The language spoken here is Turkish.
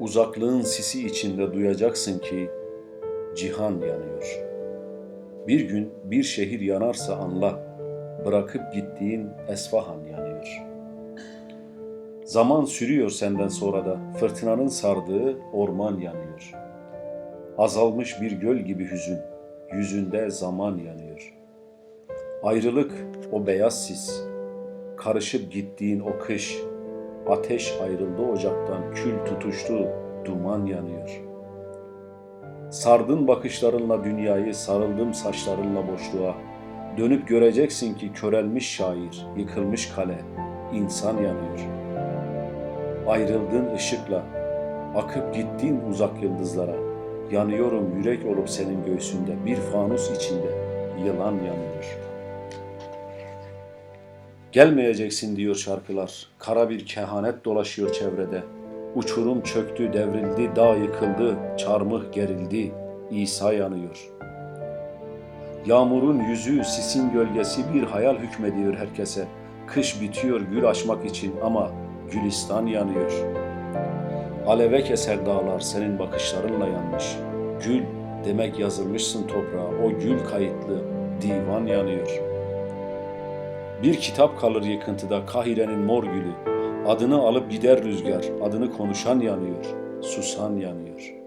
Uzaklığın sisi içinde duyacaksın ki cihan yanıyor. Bir gün bir şehir yanarsa anla, bırakıp gittiğin Esfahan yanıyor. Zaman sürüyor senden sonra da fırtınanın sardığı orman yanıyor. Azalmış bir göl gibi hüzün, yüzünde zaman yanıyor. Ayrılık o beyaz sis, karışıp gittiğin o kış, ateş ayrıldı ocaktan, kül tutuştu, duman yanıyor. Sardın bakışlarınla dünyayı, sarıldım saçlarınla boşluğa. Dönüp göreceksin ki körelmiş şair, yıkılmış kale, insan yanıyor. Ayrıldığın ışıkla, akıp gittiğin uzak yıldızlara, yanıyorum yürek olup senin göğsünde, bir fanus içinde yılan yanıyor. Gelmeyeceksin diyor şarkılar, kara bir kehanet dolaşıyor çevrede. Uçurum çöktü, devrildi, dağ yıkıldı, çarmıh gerildi, İsa yanıyor. Yağmurun yüzü, sisin gölgesi bir hayal hükmediyor herkese. Kış bitiyor gül açmak için ama gülistan yanıyor. Aleve keser dağlar senin bakışlarınla yanmış. Gül demek yazılmışsın toprağa, o gül kayıtlı divan yanıyor. Bir kitap kalır yıkıntıda Kahire'nin mor gülü. Adını alıp gider rüzgar, adını konuşan yanıyor, susan yanıyor.